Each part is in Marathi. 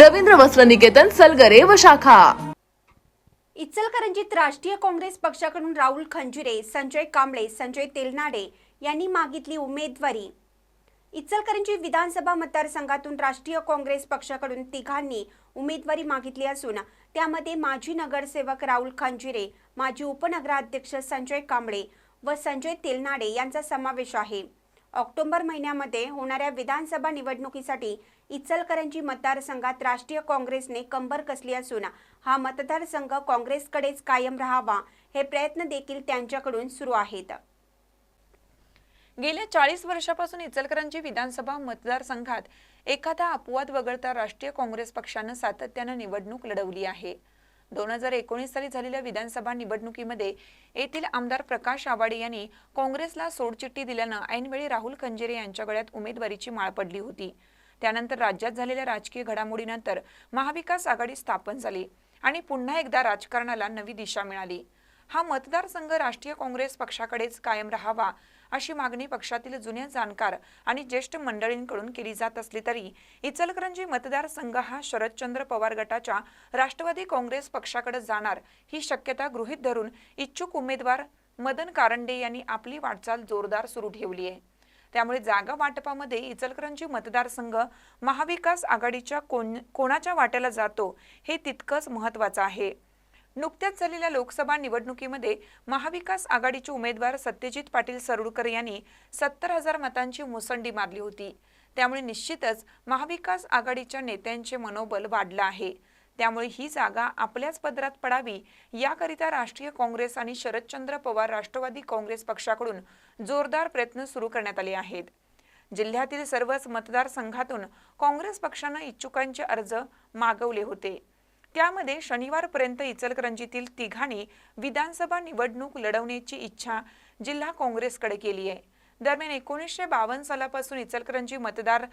रवींद्र वस्त्र निकेतन सलगरे व शाखा. इचलकरंजीत राष्ट्रीय काँग्रेस पक्षाकडून राहुल खंजुरे संजय कांबळे संजय तेलनाडे यांनी मागितली उमेदवारी. इचलकरंजी विधानसभा मतदारसंघातून राष्ट्रीय काँग्रेस पक्षाकडून तिघांनी उमेदवारी मागितली असून त्यामध्ये माजी नगरसेवक राहुल खंजिरे माजी उपनगराध्यक्ष संजय कांबळे व संजय तेलनाडे यांचा समावेश आहे. ऑक्टोबर महिन्यामध्ये होणाऱ्या विधानसभा निवडणुकीसाठी इचलकरंजी मतदारसंघात राष्ट्रीय काँग्रेसने कंबर कसली असून हा मतदारसंघ काँग्रेसकडेच कायम राहावा हे प्रयत्न देखील त्यांच्याकडून सुरू आहेत. गेल्या चाळीस वर्षापासून इचलकरंजी विधानसभा मतदारसंघात एखादा अपवाद वगळता राष्ट्रीय काँग्रेस पक्षानं सातत्यानं निवडणूक लढवली आहे. दोन हजार एकोणीस साली झालेल्या विधानसभा निवडणुकीमध्ये येथील आमदार प्रकाश आवाडे यांनी काँग्रेसला सोडचिठ्ठी दिल्यानं ऐनवेळी राहुल खंजेरे यांच्या गळ्यात उमेदवारीची माळ पडली होती. त्यानंतर राज्यात झालेल्या राजकीय घडामोडीनंतर महाविकास आघाडी स्थापन झाली आणि पुन्हा एकदा राजकारणाला नवी दिशा मिळाली. हा मतदारसंघ राष्ट्रीय काँग्रेस पक्षाकडेच कायम राहावा अशी मागणी पक्षातील जुन्या जाणकार आणि ज्येष्ठ मंडळींकडून केली जात असली तरी इचलकरंजी मतदारसंघ हा शरदचंद्र पवार गटाच्या राष्ट्रवादी काँग्रेस पक्षाकडे जाणार ही शक्यता गृहीत धरून इच्छुक उमेदवार मदन कारंडे यांनी आपली वाटचाल जोरदार सुरू ठेवली आहे. त्यामुळे जागा वाटपामध्ये इचलकरंजी मतदारसंघ महाविकास आघाडीच्या कोण कोणाच्या वाट्याला जातो हे तितकंच महत्वाचं आहे. नुकत्याच झालेल्या लोकसभा निवडणुकीमध्ये महाविकास आघाडीचे उमेदवार सत्यजित पाटील सरुडकर यांनी सत्तर हजार मतांची मुसंडी मारली होती. त्यामुळे निश्चितच महाविकास आघाडीच्या नेत्यांचे मनोबल वाढलं आहे. त्यामुळे ही जागा आपल्याच पदरात पडावी याकरिता राष्ट्रीय काँग्रेस आणि शरदचंद्र पवार राष्ट्रवादी काँग्रेस पक्षाकडून जोरदार प्रयत्न सुरू करण्यात आले आहेत. जिल्ह्यातील सर्वच मतदारसंघातून काँग्रेस पक्षानं इच्छुकांचे अर्ज मागवले होते. त्यामध्ये शनिवारपर्यंत इचलकरंजीतील तिघांनी विधानसभा निवडणूक लढवण्याची इच्छा जिल्हा काँग्रेसकडे केली आहे. दरम्यान एकोणीसशे बावन्न सालापासून इचलकरंजी मतदार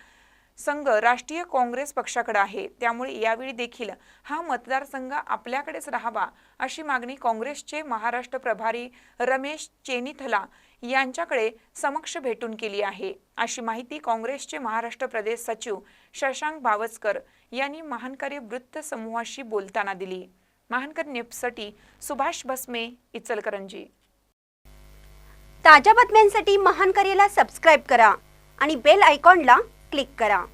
संघ राष्ट्रीय काँग्रेस पक्षाकडे आहे. त्यामुळे यावेळी देखील हा मतदारसंघ आपल्याकडेच राहावा अशी मागणी काँग्रेसचे महाराष्ट्र प्रभारी रमेश चेनिथला यांच्याकडे समक्ष भेटून केली आहे. अशी माहिती काँग्रेसचे महाराष्ट्र प्रदेश सचिव शशांक भावस्कर यांनी महानकारी वृत्त समूहाशी बोलताना दिली. महानकर नेपसाठी सुभाष भस्मे इचलकरंजी. ताज्या बातम्यांसाठी महान करेला सबस्क्राईब करा आणि बेल आयकॉनला क्लिक करा.